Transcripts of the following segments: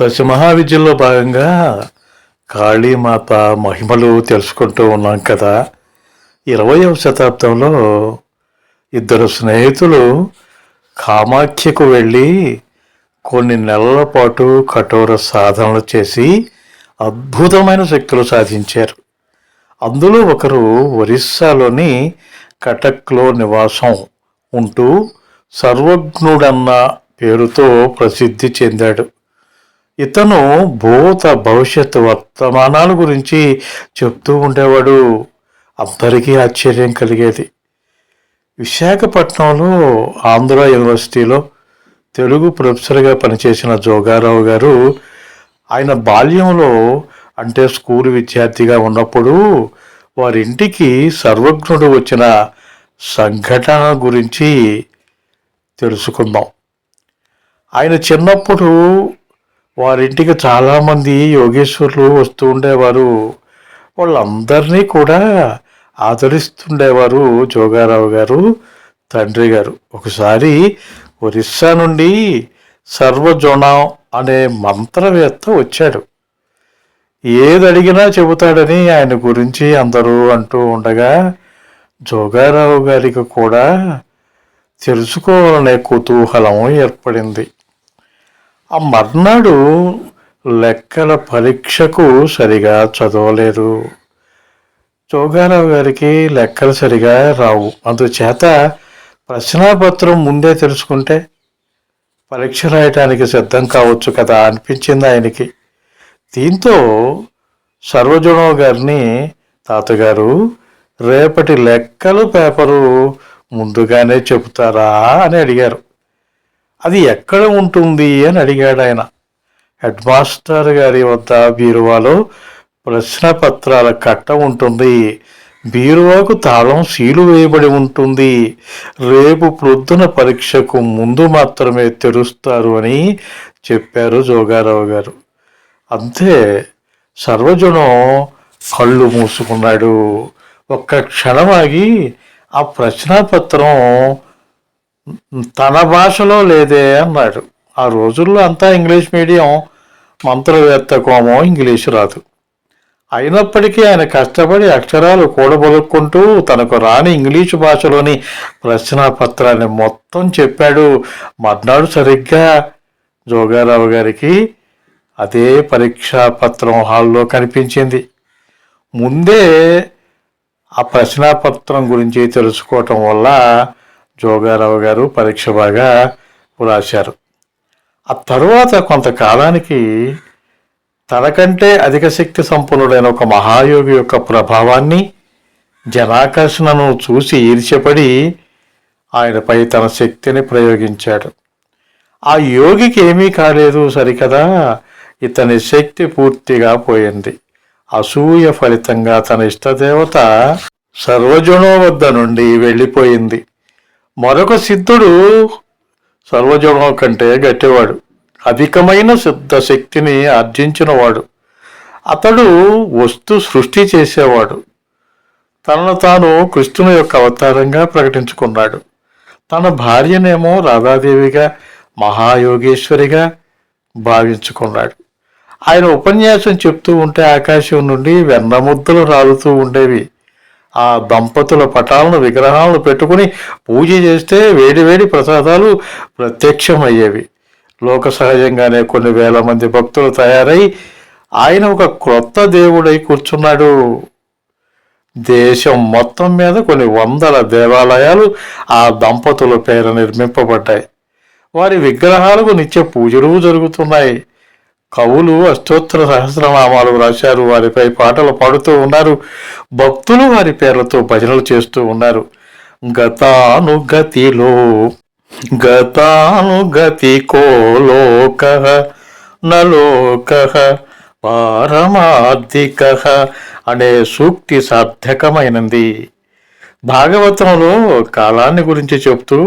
దశ దశమహావిద్యలో భాగంగా కాళీమాత మహిమలు తెలుసుకుంటూ ఉన్నాం కదా. ఇరవయవ శతాబ్దంలో ఇద్దరు స్నేహితులు కామాఖ్యకు వెళ్ళి కొన్ని నెలల పాటు కఠోర సాధనలు చేసి అద్భుతమైన శక్తులు సాధించారు. అందులో ఒకరు ఒరిస్సాలోని కటక్లో నివాసం ఉంటూ సర్వజ్ఞుడన్న పేరుతో ప్రసిద్ధి చెందాడు. ఇతను భూత భవిష్యత్తు వర్తమానాల గురించి చెప్తూ ఉండేవాడు. అందరికీ ఆశ్చర్యం కలిగేది. విశాఖపట్నంలో ఆంధ్ర యూనివర్సిటీలో తెలుగు ప్రొఫెసర్గా పనిచేసిన జోగారావు గారు ఆయన బాల్యంలో అంటే స్కూల్ విద్యార్థిగా ఉన్నప్పుడు వారింటికి సర్వజ్ఞుడు వచ్చిన సంఘటన గురించి తెలుసుకుందాం. ఆయన చిన్నప్పుడు వారింటికి చాలామంది యోగేశ్వరులు వస్తూ ఉండేవారు. వాళ్ళందరినీ కూడా ఆదరిస్తుండేవారు జోగారావు గారు తండ్రి గారు. ఒకసారి ఒరిస్సా నుండి సర్వజోణం అనే మంత్రవేత్త వచ్చాడు. ఏది అడిగినా చెబుతాడని ఆయన గురించి అందరూ అంటూ ఉండగా జోగారావు గారికి కూడా తెలుసుకోవాలనే కుతూహలం ఏర్పడింది. ఆ మర్నాడు లెక్కల పరీక్షకు సరిగా చదవలేదు. జోగారావు గారికి లెక్కలు సరిగా రావు. అందుచేత ప్రశ్నాపత్రం ముందే తెలుసుకుంటే పరీక్ష రాయటానికి సిద్ధం కావచ్చు కదా అనిపించింది ఆయనకి. దీంతో సర్వజనో గారిని తాతగారు రేపటి లెక్కలు పేపరు ముందుగానే చెబుతారా అని అడిగారు. అది ఎక్కడ ఉంటుంది అని అడిగాడు ఆయన. హెడ్ మాస్టర్ గారి వద్ద బీరువాలో ప్రశ్నపత్రాల కట్ట ఉంటుంది. బీరువాకు తాళం సీలు వేయబడి ఉంటుంది. రేపు ప్రొద్దున పరీక్షకు ముందు మాత్రమే తెరుస్తారు అని చెప్పారు జోగారావు గారు. అంతే సర్వజనం కళ్ళు మూసుకున్నాడు. ఒక్క క్షణం ఆగి ఆ ప్రశ్నాపత్రం తన భాషలో లేదే అన్నాడు. ఆ రోజుల్లో అంతా ఇంగ్లీష్ మీడియం మంత్రవేత్త కోమం ఇంగ్లీషు రాదు. అయినప్పటికీ ఆయన కష్టపడి అక్షరాలు కూడబలుక్కుంటూ తనకు రాని ఇంగ్లీషు భాషలోని ప్రశ్నాపత్రాన్ని మొత్తం చెప్పాడు. మర్నాడు సరిగ్గా జోగారావు గారికి అదే పరీక్షా పత్రం హాల్లో కనిపించింది. ముందే ఆ ప్రశ్నాపత్రం గురించి తెలుసుకోవటం వల్ల జోగారావు గారు పరీక్ష బాగా రాశారు ఆ తరువాత కొంతకాలానికి తనకంటే అధిక శక్తి సంపన్నుడైన ఒక మహాయోగి యొక్క ప్రభావాన్ని జనాకర్షణను చూసి ఈర్ష్యపడి ఆయనపై తన శక్తిని ప్రయోగించాడు. ఆ యోగికి ఏమీ కాలేదు సరికదా? ఇతని శక్తి పూర్తిగా పోయింది. అసూయ ఫలితంగా తన ఇష్టదేవత సర్వజుణో వద్ద నుండి వెళ్ళిపోయింది. మరొక సిద్ధుడు సర్వజుణం కంటే గట్టివాడు. అధికమైన సిద్ధ శక్తిని ఆర్జించినవాడు. అతడు వస్తు సృష్టి చేసేవాడు. తనను తాను కృష్ణుని యొక్క అవతారంగా ప్రకటించుకున్నాడు. తన భార్యనేమో రాధాదేవిగా మహాయోగేశ్వరిగా భావించుకున్నాడు. ఆయన ఉపన్యాసం చెప్తూ ఉంటే ఆకాశం నుండి వెన్నముద్దలు రాలుతూ ఉండేవి. ఆ దంపతుల పటాలను విగ్రహాలను పెట్టుకుని పూజ చేస్తే వేడివేడి ప్రసాదాలు ప్రత్యక్షమయ్యేవి. లోక సహజంగానే కొన్ని వేల మంది భక్తులు తయారై ఆయన ఒక క్రొత్త దేవుడై కూర్చున్నాడు. దేశం మొత్తం మీద కొన్ని వందల దేవాలయాలు ఆ దంపతుల పేర నిర్మింపబడ్డాయి. వారి విగ్రహాలకు నిత్య పూజలు జరుగుతున్నాయి. కవులు అష్టోత్తర సహస్రనామాలు రాశారు. వారిపై పాటలు పాడుతూ ఉన్నారు. భక్తులు వారి పేర్లతో భజనలు చేస్తూ ఉన్నారు. గతానుగతిలో గతానుగతి లోక నలోక పారమార్థిక అనే సూక్తి సార్థకమైనది. భాగవతంలో కాలాన్ని గురించి చెప్తూ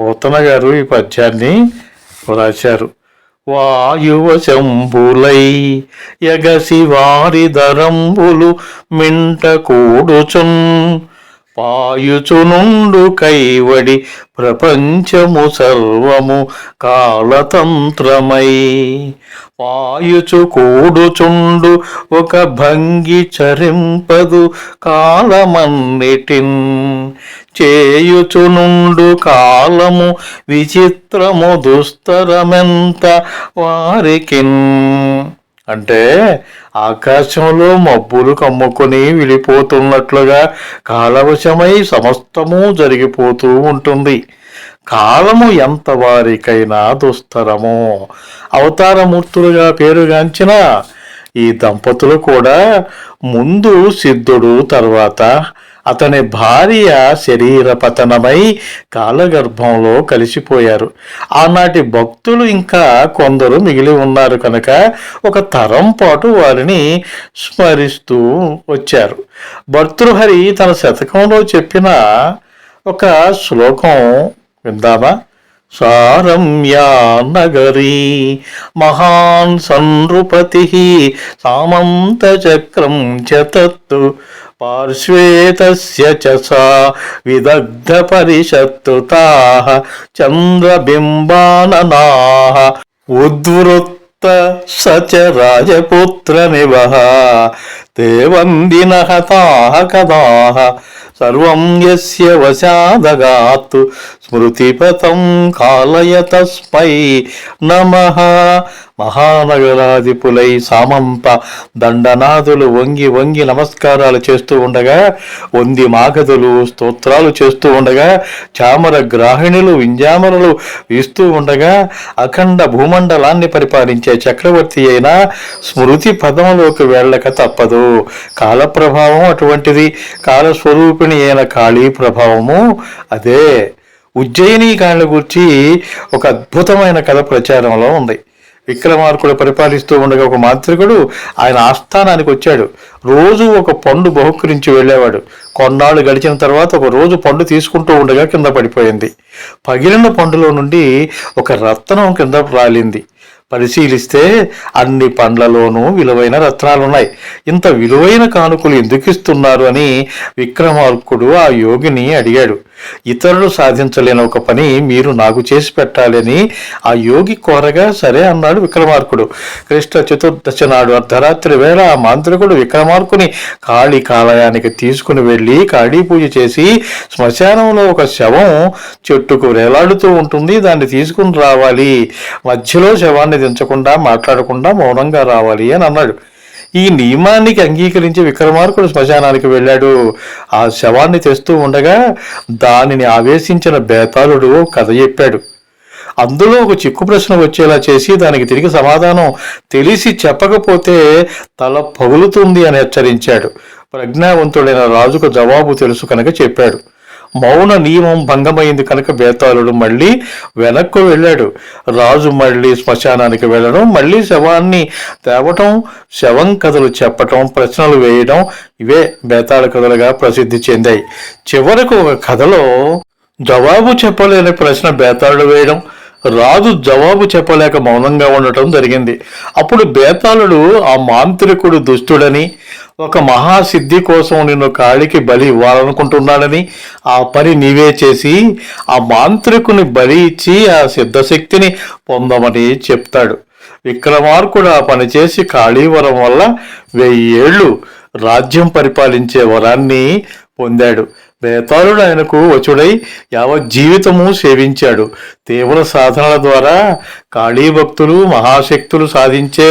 పోతన గారు ఈ పద్యాన్ని రాశారు. వాయువ శంభులై యగసి వారి ధరంబులు మింట కూడుచున్ పాయుచునుండు కైవడి ప్రపంచము సర్వము కాలతంత్రమై పాయుచు కూడుచుండు ఒక భంగి చరింపదు కాలమన్నిటిన్. చేయుచునుండు కాలము విచిత్రము దుస్తరమెంత వారికిన్. అంటే ఆకాశంలో మబ్బులు కమ్ముకొని విడిపోతున్నట్లుగా కాలవశమై సమస్తము జరిగిపోతూ ఉంటుంది. కాలము ఎంత వారికైనా దుస్తరము. అవతారమూర్తులుగా పేరుగాంచిన ఈ దంపతులు కూడా ముందు సిద్ధుడు తర్వాత అతని భార్య శరీర పతనమై కాలగర్భంలో కలిసిపోయారు. ఆనాటి భక్తులు ఇంకా కొందరు మిగిలి ఉన్నారు కనుక ఒక తరం పాటు వారిని స్మరిస్తూ వచ్చారు. భర్తృహరి తన శతకంలో చెప్పిన ఒక శ్లోకం విందామా సారమ్యా నగరీ మహాన్ సన్పతి సామంత చక్రం చతత్తు పార్శ్వేతస్య విదగ్ధ పరిషత్తు విదగ్ధపరిషత్తు ఉద్వృత్త స చ రాజపుత్ర నివః తే వందిన తాః కదాః సర్వం యస్య వశాదగాత్ స్మృతిపథం కాలయ తస్మై నమ. మహానగరాధిపులై సామంప దండనాథులు వంగి వంగి నమస్కారాలు చేస్తూ ఉండగా వంది మాగధులు స్తోత్రాలు చేస్తూ ఉండగా చామర గ్రాహిణులు వింజామరలు వీస్తూ ఉండగా అఖండ భూమండలాన్ని పరిపాలించే చక్రవర్తి అయిన స్మృతి పదంలోకి వెళ్ళక తప్పదు. కాలప్రభావం అటువంటిది. కాలస్వరూపి అయిన కాళీ ప్రభావము? అదే ఉజ్జయిని కాళ్ళ గురించి ఒక అద్భుతమైన కథ ప్రచారంలో ఉంది. విక్రమార్కుడు పరిపాలిస్తూ ఉండగా ఒక మాంత్రికుడు ఆయన ఆస్థానానికి వచ్చాడు. రోజు ఒక పండు బహుకరించి వెళ్ళేవాడు. కొన్నాళ్ళు గడిచిన తర్వాత ఒక రోజు పండు తీసుకుంటూ ఉండగా కింద పడిపోయింది. పగిలిన పండులో నుండి ఒక రత్నం కింద రాలింది. పరిశీలిస్తే అన్ని పండ్లలోనూ విలువైన రత్నాలున్నాయి. ఇంత విలువైన కానుకలు ఎందుకు ఇస్తున్నారు అని విక్రమార్కుడు ఆ యోగిని అడిగాడు. ఇతరులు సాధించలేని ఒక పని మీరు నాకు చేసి పెట్టాలని ఆ యోగి కోరగా సరే అన్నాడు విక్రమార్కుడు. కృష్ణ చతుర్దశి నాడు అర్ధరాత్రి వేళ ఆ మాంత్రికుడు విక్రమార్కుని కాళీ కాలయానికి తీసుకుని వెళ్ళి కాళీ పూజ చేసి శ్మశానంలో ఒక శవం చెట్టుకు వేలాడుతూ ఉంటుంది. దాన్ని తీసుకుని రావాలి. మధ్యలో శవాన్ని దించకుండా మాట్లాడకుండా మౌనంగా రావాలి అని అన్నాడు. ఈ నియమానికి అంగీకరించి విక్రమార్కుడు శ్మశానానికి వెళ్ళాడు. ఆ శవాన్ని తెస్తూ ఉండగా దానిని ఆవేశించిన బేతాళుడు కథ చెప్పాడు. అందులో ఒక చిక్కు ప్రశ్న వచ్చేలా చేసి దానికి తిరిగి సమాధానం తెలిసి చెప్పకపోతే తల పగులుతుంది అని హెచ్చరించాడు. ప్రజ్ఞావంతుడైన రాజుకు జవాబు తెలుసు కనుక చెప్పాడు. మౌన నియమం భంగమైంది కనుక బేతాళుడు మళ్ళీ వెనక్కు వెళ్ళాడు. రాజు మళ్ళీ శ్మశానానికి వెళ్ళడం మళ్ళీ శవాన్ని తేవటం శవం కథలు చెప్పటం ప్రశ్నలు వేయడం ఇవే బేతాళ కథలుగా ప్రసిద్ధి చెందాయి. చివరకు ఒక కథలో జవాబు చెప్పలేని ప్రశ్న బేతాళుడు వేయడం రాజు జవాబు చెప్పలేక మౌనంగా ఉండటం జరిగింది. అప్పుడు బేతాళుడు ఆ మాంత్రికుడు దుష్టుడని ఒక మహాసిద్ధి కోసం నిన్ను కాళికి బలి ఇవ్వాలనుకుంటున్నాడని ఆ పని నీవే చేసి ఆ మాంత్రికుని బలి ఇచ్చి ఆ సిద్ధశక్తిని పొందమని చెప్తాడు. విక్రమార్కుడు ఆ పని చేసి కాళీవరం వల్ల వెయ్యేళ్ళు రాజ్యం పరిపాలించే వరాన్ని పొందాడు. బేతాళుడు ఆయనకు వచుడై యావజ్జీవితము సేవించాడు. తీవ్ర సాధనల ద్వారా కాళీ భక్తులు మహాశక్తులు సాధించే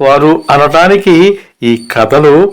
వారు అనటానికి ఈ కథలు